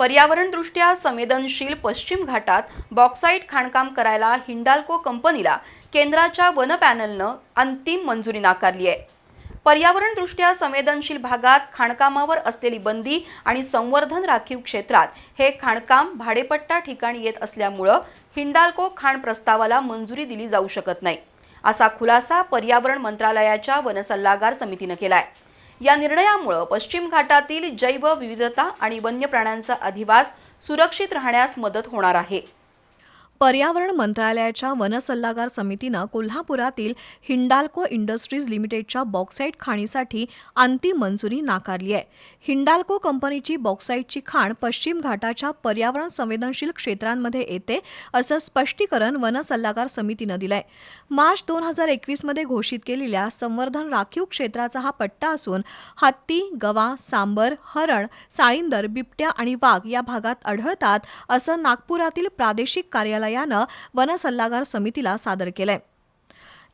पर्यावरणदृष्ट्या संवेदनशील पश्चिम घाटात बॉक्साईट खाणकाम करायला हिंडाल्को कंपनीला केंद्राच्या वन पॅनलनं अंतिम मंजुरी नाकारली आहे. पर्यावरणदृष्ट्या संवेदनशील भागात खाणकामावर असलेली बंदी आणि संवर्धन राखीव क्षेत्रात हे खाणकाम भाडेपट्टा ठिकाणी येत असल्यामुळं हिंडाल्को खाण प्रस्तावाला मंजुरी दिली जाऊ शकत नाही असा खुलासा पर्यावरण मंत्रालयाच्या वनसल्लागार समितीनं केला आहे या निर्णयामुळं पश्चिम घाटातील जैव विविधता आणि वन्य प्राण्यांचा अधिवास सुरक्षित राहण्यास मदत होणार आहे. पर्यावरण मंत्रालयाच्या वनसल्लागार समितीनं कोल्हापुरातील हिंडाल्को इंडस्ट्रीज लिमिटेडच्या बॉक्साईट खाणीसाठी अंतिम मंजुरी नाकारली आहे. हिंडाल्को कंपनीची बॉक्साईटची खाण पश्चिम घाटाच्या पर्यावरण संवेदनशील क्षेत्रांमध्ये येते असं स्पष्टीकरण वनसल्लागार समितीनं दिलंय. मार्च दोन हजार एकवीसमध्ये घोषित केलेल्या संवर्धन राखीव क्षेत्राचा हा पट्टा असून हत्ती गवा सांबर हरण साळींदर बिबट्या आणि वाघ या भागात आढळतात असं नागपुरातील प्रादेशिक कार्यालयानं वनसल्लागार समितीला सादर केलंय.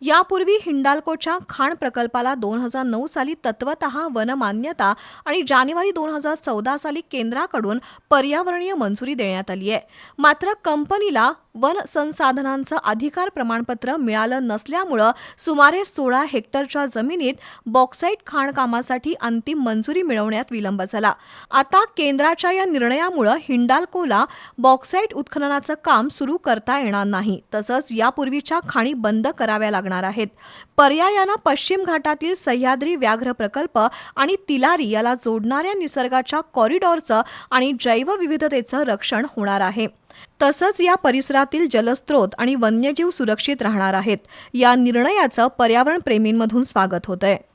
यापूर्वी हिंडाल्कोच्या खाण प्रकल्पाला दोन हजार नऊ साली तत्वत वनमान्यता आणि जानेवारी दोन हजार चौदा साली केंद्राकडून पर्यावरणीय मंजुरी देण्यात आली आहे मात्र कंपनीला वन संसाधनांचं अधिकार प्रमाणपत्र मिळालं नसल्यामुळं सुमारे सोळा हेक्टरच्या जमिनीत बॉक्साईट खाणकामासाठी अंतिम मंजुरी मिळवण्यात विलंब झाला. आता केंद्राच्या या निर्णयामुळं हिंडाल्कोला बॉक्साईट उत्खननाचं काम सुरू करता येणार नाही. तसंच यापूर्वीच्या खाणी बंद कराव्या लागणार आहेत. पर्यायानं पश्चिम घाटातील सह्याद्री व्याघ्र प्रकल्प आणि तिलारी याला जोडणाऱ्या निसर्गाच्या कॉरिडॉरचं आणि जैवविविधतेचं रक्षण होणार आहे. तसंच या परिसरातील जलस्रोत आणि वन्यजीव सुरक्षित राहणार आहेत. या निर्णयाचं पर्यावरणप्रेमींमधून स्वागत होत आहे